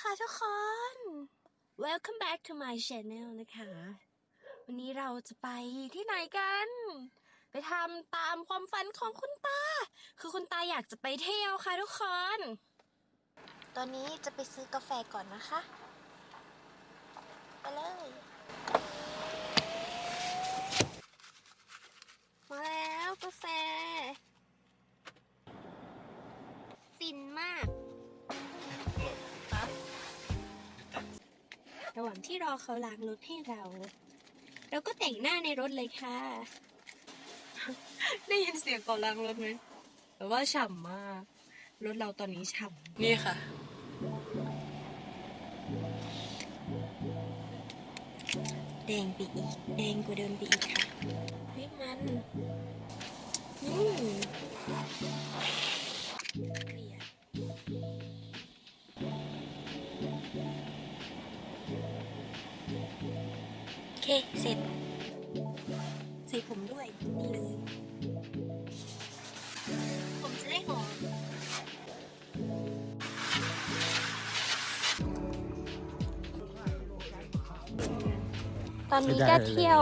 ค่ะทุกคน Welcome back to my channel นะคะ วันนี้เราจะไปที่ไหนกัน ไปทำตามความฝันของคุณตา คือคุณตาอยากจะไปเที่ยวค่ะทุกคน ตอนนี้จะไปซื้อกาแฟก่อนนะคะ ไปเลย มาแล้วกาแฟฟิ ระหว่างที่รอเขาล้างรถให้เรา เราก็แต่งหน้าในรถเลยค่ะ ได้ยินเสียงก่อนล้างรถไหมแต่ว่าฉ่ำมาก รถเราตอนนี้ฉ่ำนี่ค่ะ แดงไปอีก แดงกว่าเดิมไปอีกค่ะเฮ้ยมัน อืม เคเสร็จ ใส่ผมด้วยนี่เลย ผมจะได้หอมตอนนี้ก็เที่ยว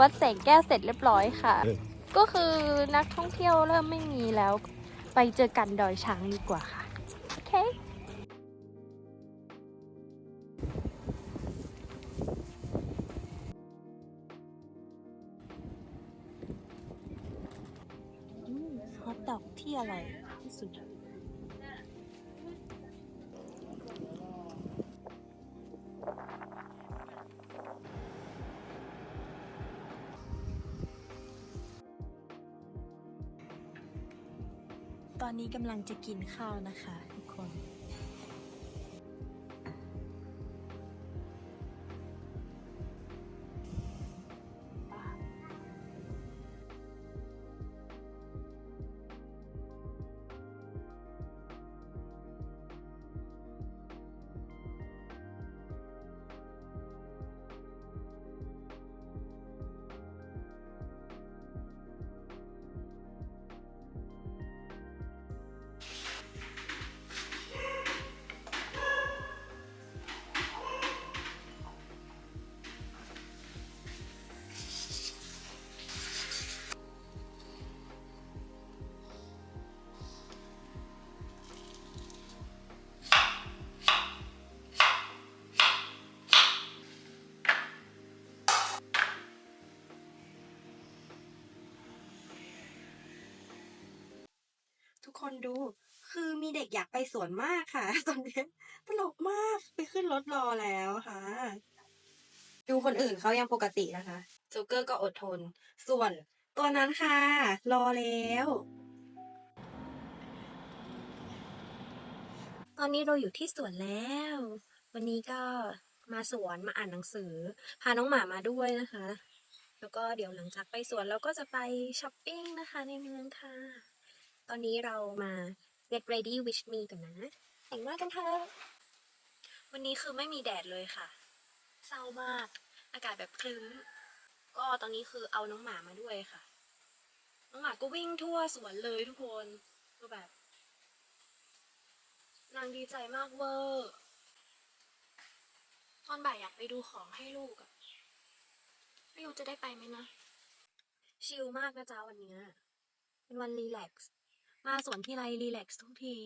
วัดแสงแก้วเสร็จเรียบร้อยค่ะ ก็คือนักท่องเที่ยวเริ่มไม่มีแล้ว ไปเจอกันดอยช้างดีกว่าค่ะ ที่อร่อยที่สุดตอนนี้กำลังจะกินข้าวนะคะ คนดู คือมีเด็กอยากไปสวนมากค่ะ ตอนนี้ตลกมากไปขึ้นรถรอแล้วค่ะ ดูคนอื่นเขายังปกตินะคะโจ๊กเกอร์ก็อดทน ส่วนตัวนั้นค่ะ รอแล้วตอนนี้เราอยู่ที่สวนแล้ว วันนี้ก็มาสวนมาอ่านหนังสือ พาน้องหมามาด้วยนะคะ แล้วก็เดี๋ยวหลังจากไปสวนเราก็จะไปช้อปปิ้งนะคะในเมืองค่ะ ตอนนี้เรามา get ready with me กันนะ แต่งหน้ากันเถอะวันนี้คือไม่มีแดดเลยค่ะ เศร้ามาก อากาศแบบครึ้มก็ตอนนี้คือเอาน้องหมามาด้วยค่ะ น้องหมาก็วิ่งทั่วสวนเลยทุกคนก็แบบ นางดีใจมากเวอร์ตอนบ่ายอยากไปดูของให้ลูกอะไม่รู้จะได้ไปไหมนะ ชิลมากนะจ๊ะวันนี้เป็นวันรีแลกซ์ มาสวนทีไรรีแลกซ์ทุกที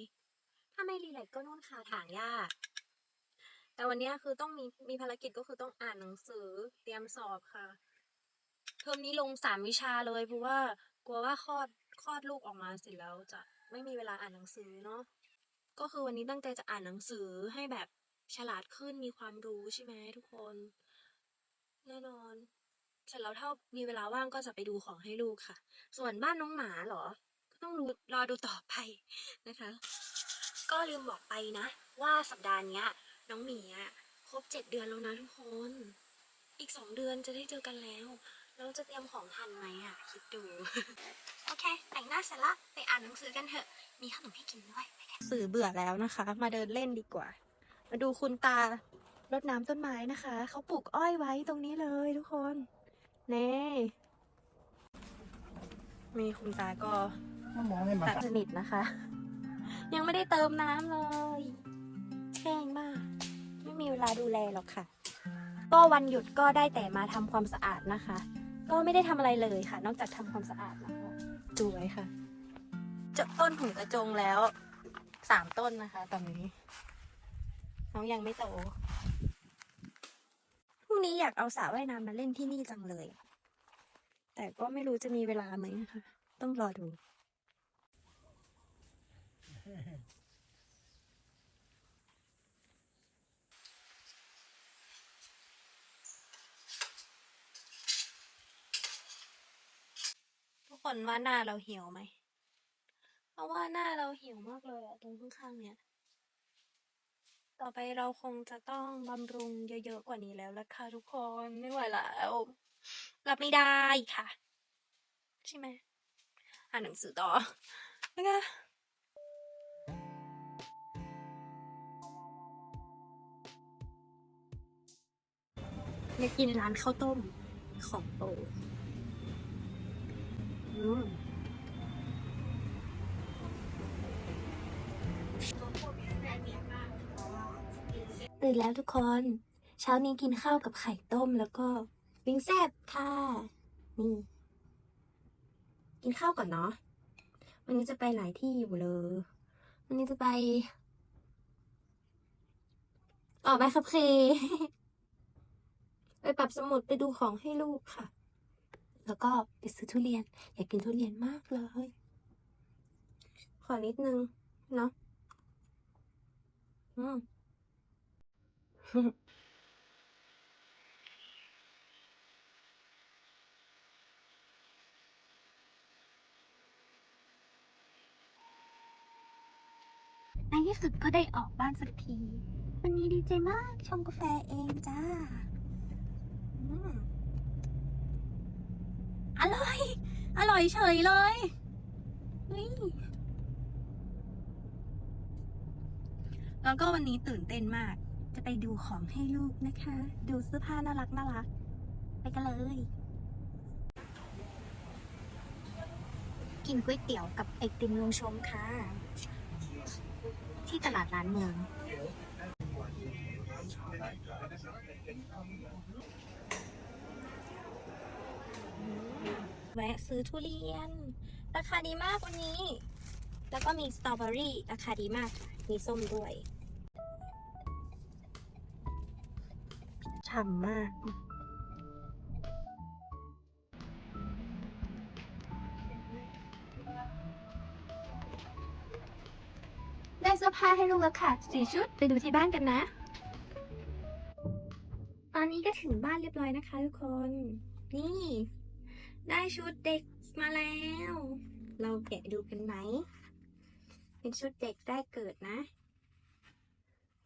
ถ้าไม่รีแลกซ์ก็นู่นค่ะถางหญ้าแต่วันนี้คือต้องมีมีภารกิจก็คือต้องอ่านหนังสือเตรียมสอบค่ะ เทอมนี้ลงสามวิชาเลยเพราะว่ากลัวว่าคลอดคลอดลูกออกมาเสร็จแล้วจะไม่มีเวลาอ่านหนังสือเนาะก็คือวันนี้ตั้งใจจะอ่านหนังสือให้แบบฉลาดขึ้นมีความรู้ใช่ไหมทุกคนแน่นอนเสร็จแล้วถ้ามีเวลาว่างก็จะไปดูของให้ลูกค่ะ ส่วนบ้านน้องหมาเหรอ ต้องรู้รอดูต่อไปนะคะ ก็ลืมบอกไปนะ ว่าสัปดาห์นี้น้องหมีอะครบเจ็ดเดือนแล้วนะทุกคน อีกสองเดือนจะได้เจอกันแล้วเราจะเตรียมของทันไหมอะคิดดู โอเค แต่งหน้าเสร็จละไปอ่านหนังสือกันเถอะ มีขนมให้กินด้วยสื่อเบื่อแล้วนะคะ มาเดินเล่นดีกว่า มาดูคุณตารดน้ำต้นไม้นะคะ เขาปลูกอ้อยไว้ตรงนี้เลยทุกคนเน่มีคุณตาก็ ตัดสนิทนะคะ ยังไม่ได้เติมน้ำเลยแช่งมาก ไม่มีเวลาดูแลหรอกค่ะ ก็วันหยุดก็ได้แต่มาทำความสะอาดนะคะ ก็ไม่ได้ทำอะไรเลยค่ะ นอกจากทำความสะอาดนะคะดูไว้ค่ะเจาต้นหุ่นกระจงแล้วสามต้นนะคะ ตอนนี้น้องยังไม่โตพรุ่งนี้อยากเอาสระว่ายน้ำมาเล่นที่นี่จังเลย แต่ก็ไม่รู้จะมีเวลาไหมนะคะ ต้องรอดู ทุกคนว่าหน้าเราเหี่ยวไหม เพราะว่าหน้าเราเหี่ยวมากเลยอะตรงข้างๆเนี่ย ต่อไปเราคงจะต้องบำรุงเยอะๆกว่านี้แล้วละค่ะทุกคนไม่ไหวแล้วรับไม่ได้ค่ะ ใช่ไหมอ่านหนังสือต่อนะคะ ไปกินร้านข้าวต้มของโปรอืมตื่นแล้วทุกคน เช้านี้กินข้าวกับไข่ต้มแล้วก็วิ้งแซบค่ะ นี่ กินข้าวก่อนเนาะ วันนี้จะไปหลายที่อยู่เลย วันนี้จะไป ออกไปครับเค ไปปรับสมุดไปดูของให้ลูกค่ะ แล้วก็ไปซื้อทุเรียน อยากกินทุเรียนมากเลย ขอนิดนึง เนาะอืมในที่สุดก็ได้ออกบ้านสักที วันนี้ดีใจมากชงกาแฟเองจ้าอืม อร่อย อร่อยเฉยเลยนี่แล้วก็วันนี้ตื่นเต้นมาก จะไปดูของให้ลูกนะคะ ดูเสื้อผ้าน่ารักน่ารัก ไปกันเลย กินก๋วยเตี๋ยวกับไอติมลุงชมค่ะ ที่ตลาดร้านเมือง แวะซื้อทุเรียน ราคาดีมากวันนี้ แล้วก็มีสตรอเบอรี่ราคาดีมากค่ะ มีส้มด้วยฉ่ำมากได้เสื้อผ้าให้ลูกแล้วค่ะสี่ชุดไปดูที่บ้านกันนะ ตอนนี้ก็ถึงบ้านเรียบร้อยนะคะทุกคน นี่ ได้ชุดเด็กมาแล้ว เราแกะดูกันไหม เป็นชุดเด็กได้เกิดนะ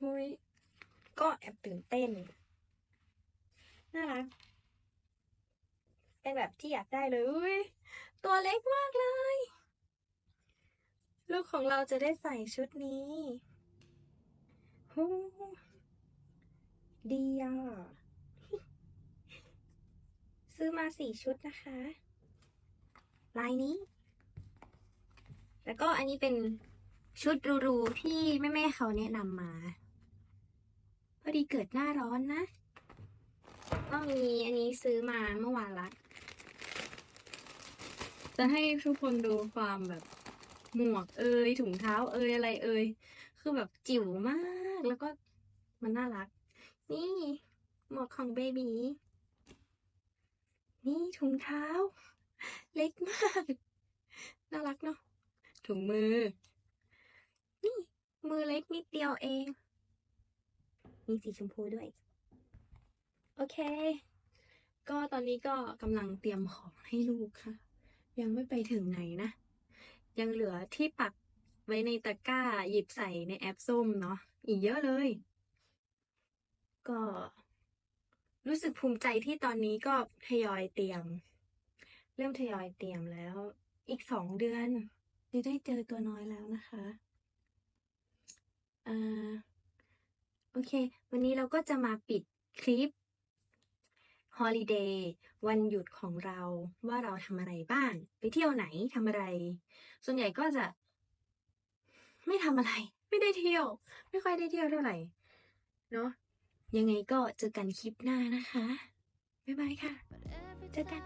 หุยก็แอบตื่นเต้น น่ารัก เป็นแบบที่อยากได้เลย ตัวเล็กมากเลย ลูกของเราจะได้ใส่ชุดนี้ฮู้ดีอะ ซื้อมาสี่ชุดนะคะ ลายนี้ แล้วก็อันนี้เป็นชุดรูๆที่แม่ๆเขาแนะนำมา พอดีเกิดหน้าร้อนนะ ก็มีอันนี้ซื้อมาเมื่อวานละ จะให้ทุกคนดูความแบบหมวกเอยถุงเท้าเอยอะไรเอยคือแบบจิ๋วมาก แล้วก็มันน่ารัก นี่ หมวกของเบบี นี่ถุงเท้า เล็กมาก น่ารักเนาะถุงมือ นี่ มือเล็กนิดเดียวเอง มีสีชมพูด้วย โอเค ก็ตอนนี้ก็กำลังเตรียมของให้ลูกค่ะ ยังไม่ไปถึงไหนนะ ยังเหลือที่ปักไว้ในตะกร้าหยิบใส่ในแอปส้มเนาะอีกเยอะเลย ก็ รู้สึกภูมิใจที่ตอนนี้ก็ทยอยเตรียม เริ่มทยอยเตรียมแล้ว อีกสองเดือนจะได้เจอตัวน้อยแล้วนะคะอ่าโอเค วันนี้เราก็จะมาปิดคลิปฮอลิเดย์วันหยุดของเราว่าเราทำอะไรบ้าง ไปเที่ยวไหนทำอะไร ส่วนใหญ่ก็จะ ไม่ทำอะไร ไม่ได้เที่ยว ไม่ค่อยได้เที่ยวเท่าไหร่เนาะ ยังไงก็เจอกันคลิปหน้านะคะ บ๊ายบายค่ะ เจอกัน